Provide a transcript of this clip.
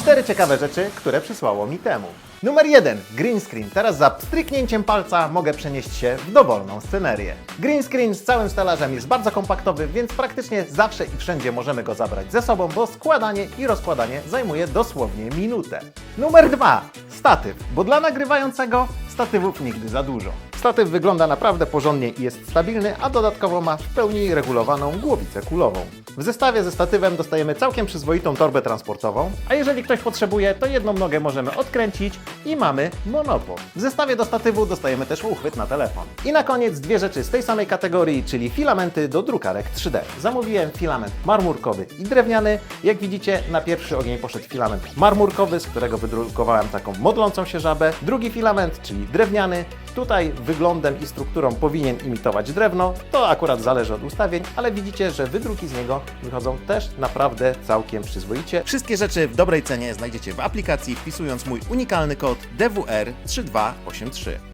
Cztery ciekawe rzeczy, które przysłało mi temu. Numer jeden. Green screen. Teraz za stryknięciem palca mogę przenieść się w dowolną scenerię. Green screen z całym stelażem jest bardzo kompaktowy, więc praktycznie zawsze i wszędzie możemy go zabrać ze sobą, bo składanie i rozkładanie zajmuje dosłownie minutę. Numer dwa. Statyw, bo dla nagrywającego statywów nigdy za dużo. Statyw wygląda naprawdę porządnie i jest stabilny, a dodatkowo ma w pełni regulowaną głowicę kulową. W zestawie ze statywem dostajemy całkiem przyzwoitą torbę transportową, a jeżeli ktoś potrzebuje, to jedną nogę możemy odkręcić i mamy monopol. W zestawie do statywu dostajemy też uchwyt na telefon. I na koniec dwie rzeczy z tej samej kategorii, czyli filamenty do drukarek 3D. Zamówiłem filament marmurkowy i drewniany. Jak widzicie, na pierwszy ogień poszedł filament marmurkowy, z którego wydrukowałem taką modlącą się żabę. Drugi filament, czyli drewniany, Tutaj wyglądem i strukturą powinien imitować drewno, to akurat zależy od ustawień, ale widzicie, że wydruki z niego wychodzą też naprawdę całkiem przyzwoicie. Wszystkie rzeczy w dobrej cenie znajdziecie w aplikacji wpisując mój unikalny kod DWR3283.